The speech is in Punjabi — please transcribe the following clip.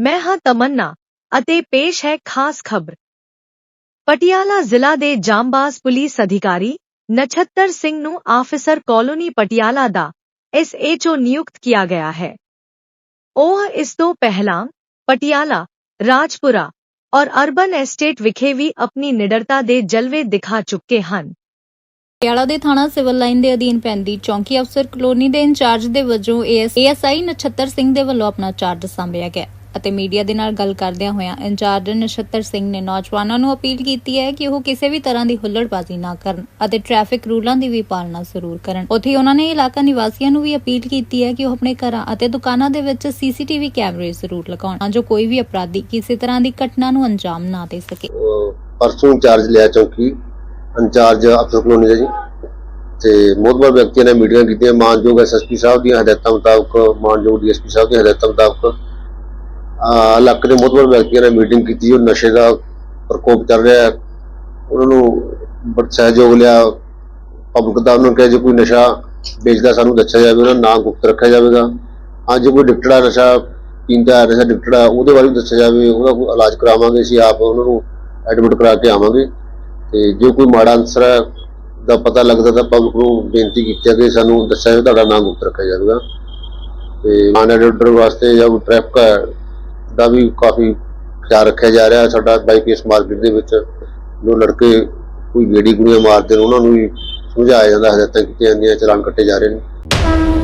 ਮੈਂ ਹਾਂ ਤਮੰਨਾ ਅਤੇ ਪੇਸ਼ ਹੈ ਖਾਸ ਖਬਰ। ਪਟਿਆਲਾ ਜ਼ਿਲ੍ਹਾ ਦੇ ਜਾਮਬਾਜ਼ ਪੁਲਿਸ ਅਧਿਕਾਰੀ ਨਛੱਤਰ ਸਿੰਘ ਨੂੰ ਆਫ਼ਿਸਰ ਕਾਲੋਨੀ ਪਟਿਆਲਾ ਦਾ ਐਸਐਚਓ ਨਿਯੁਕਤ ਕੀਤਾ ਗਿਆ ਹੈ। ਉਹ ਇਸ ਤੋਂ ਪਹਿਲਾਂ ਪਟਿਆਲਾ, ਰਾਜਪੁਰਾ ਔਰ ਅਰਬਨ ਐਸਟੇਟ ਵਿਖੇ ਵੀ ਆਪਣੀ ਨਿਡਰਤਾ ਦੇ ਜਲਵੇ ਦਿਖਾ ਚੁੱਕੇ ਹਨ। ਪਟਿਆਲਾ ਦੇ ਥਾਣਾ ਸਿਵਲ ਲਾਈਨ ਦੇ ਅਧੀਨ ਪੈਂਦੀ ਚੌਂਕੀ ਅਫਸਰ ਕਲੋਨੀ ਦੇ ਇੰਚਾਰਜ ਦੇ ਵਜੋਂ ਏਐਸਆਈ ਨਛੱਤਰ ਸਿੰਘ ਦੇ ਵੱਲੋਂ ਆਪਣਾ ਚਾਰਜ ਸੰਭਿਆ ਗਿਆ। ਅਤੇ ਮੀਡੀਆ ਦੇ ਨਾਲ ਗੱਲ ਕਰਦਿਆਂ ਹੋਇਆਂ ਇੰਚਾਰਜ ਨਛੱਤਰ ਸਿੰਘ ਨੇ ਨੌਜਵਾਨਾਂ ਨੂੰ ਅਪੀਲ ਕੀਤੀ ਹੈ ਕਿ ਉਹ ਕਿਸੇ ਵੀ ਤਰ੍ਹਾਂ ਦੀ ਹੁੱਲੜਬਾਜ਼ੀ ਨਾ ਕਰਨ ਅਤੇ ਟ੍ਰੈਫਿਕ ਰੂਲਾਂ ਦੀ ਵੀ ਪਾਲਣਾ ਜ਼ਰੂਰ ਕਰਨ। ਉੱਥੇ ਉਹਨਾਂ ਨੇ ਇਲਾਕਾ ਨਿਵਾਸੀਆਂ ਨੂੰ ਵੀ ਅਪੀਲ ਕੀਤੀ ਹੈ ਕਿ ਉਹ ਆਪਣੇ ਘਰਾਂ ਅਤੇ ਦੁਕਾਨਾਂ ਦੇ ਵਿੱਚ ਸੀਸੀਟੀਵੀ ਕੈਮਰੇ ਜ਼ਰੂਰ ਲਗਾਉਣ ਤਾਂ ਜੋ ਕੋਈ ਵੀ ਅਪਰਾਧੀ ਕਿਸੇ ਤਰ੍ਹਾਂ ਦੀ ਘਟਨਾ ਨੂੰ ਅੰਜਾਮ ਨਾ ਦੇ ਸਕੇ। ਅਹ ਪਰਸੋਂ ਇੰਚਾਰਜ ਲਿਆ ਚੌਂਕੀ। ਇੰਚਾਰਜ ਅਫਸਰ ਕਲੋਨੀ ਦਾ ਜੀ। ਤੇ ਮੋਦਬਰ ਵਿਅਕਤੀਆਂ ਨੇ ਮੀਟਿੰਗਾਂ ਕੀਤੀਆਂ। ਮਾਨਯੋਗ ਐਸਐਸਪੀ ਸਾਹਿਬ ਦੀਆਂ ਹਦਾਇਤਾਂ ਮੁਤਾਬਕ, ਮਾਨਯੋਗ ਡੀਐਸਪੀ ਸਾਹਿਬ ਦੀਆਂ ਹਦਾਇਤਾਂ ਮੁਤਾਬਕ ਇਲਾਕੇ ਦੇ ਮੋਦਬਰ ਵਿਅਕਤੀਆਂ ਨੇ ਮੀਟਿੰਗ ਕੀਤੀ, ਉਹ ਨਸ਼ੇ ਦਾ ਪ੍ਰਕੋਪ ਚੱਲ ਰਿਹਾ ਉਹਨਾਂ ਨੂੰ ਸਹਿਯੋਗ ਲਿਆ। ਪਬਲਿਕ ਦਾ ਉਹਨਾਂ ਨੂੰ ਕਿਹਾ ਜੇ ਕੋਈ ਨਸ਼ਾ ਵੇਚਦਾ, ਸਾਨੂੰ ਦੱਸਿਆ ਜਾਵੇ ਉਹਨਾਂ ਦਾ ਨਾਂ ਗੁਪਤ ਰੱਖਿਆ ਜਾਵੇਗਾ। ਹਾਂ, ਜੇ ਕੋਈ ਡਿਕਟੜਾ ਨਸ਼ਾ ਪੀਂਦਾ ਨਸ਼ਾ ਡਿਕਟੜਾ ਉਹਦੇ ਬਾਰੇ ਵੀ ਦੱਸਿਆ ਜਾਵੇ, ਉਹਦਾ ਕੋਈ ਇਲਾਜ ਕਰਾਵਾਂਗੇ, ਅਸੀਂ ਆਪ ਉਹਨਾਂ ਨੂੰ ਐਡਮਿਟ ਕਰਾ ਕੇ ਆਵਾਂਗੇ। ਤੇ ਜੇ ਕੋਈ ਮਾੜਾ ਅਨਸਰ ਹੈ, ਦਾ ਪਤਾ ਲੱਗਦਾ ਤਾਂ ਪਬਲਿਕ ਨੂੰ ਬੇਨਤੀ ਕੀਤੀ ਹੈ ਕਿ ਸਾਨੂੰ ਦੱਸਿਆ ਜਾਵੇ, ਤੁਹਾਡਾ ਨਾਂ ਗੁਪਤ ਰੱਖਿਆ ਜਾਵੇਗਾ। ਤੇ ਮਾਨ ਐਡੀਟਰ ਵਾਸਤੇ ਜਾਂ ਕੋਈ ਟ੍ਰੈਫਿਕ ਹੈ ਦਾ ਵੀ ਕਾਫੀ ਖਿਆਲ ਰੱਖਿਆ ਜਾ ਰਿਹਾ ਹੈ ਸਾਡਾ ਬਾਈਪੀਐਸ ਮਾਰਕੀਟ ਦੇ ਵਿੱਚ ਜੋ ਲੜਕੇ ਕੋਈ ਗੇੜੀ ਗੁੜੀਆਂ ਮਾਰਦੇ ਨੇ, ਉਹਨਾਂ ਨੂੰ ਵੀ ਸਮਝਾਇਆ ਜਾਂਦਾ ਹਦਾਇਤਾਂ ਕੀਤੀਆਂ ਜਾਂਦੀਆਂ ਚਲਾਨ ਕੱਟੇ ਜਾ ਰਹੇ ਨੇ।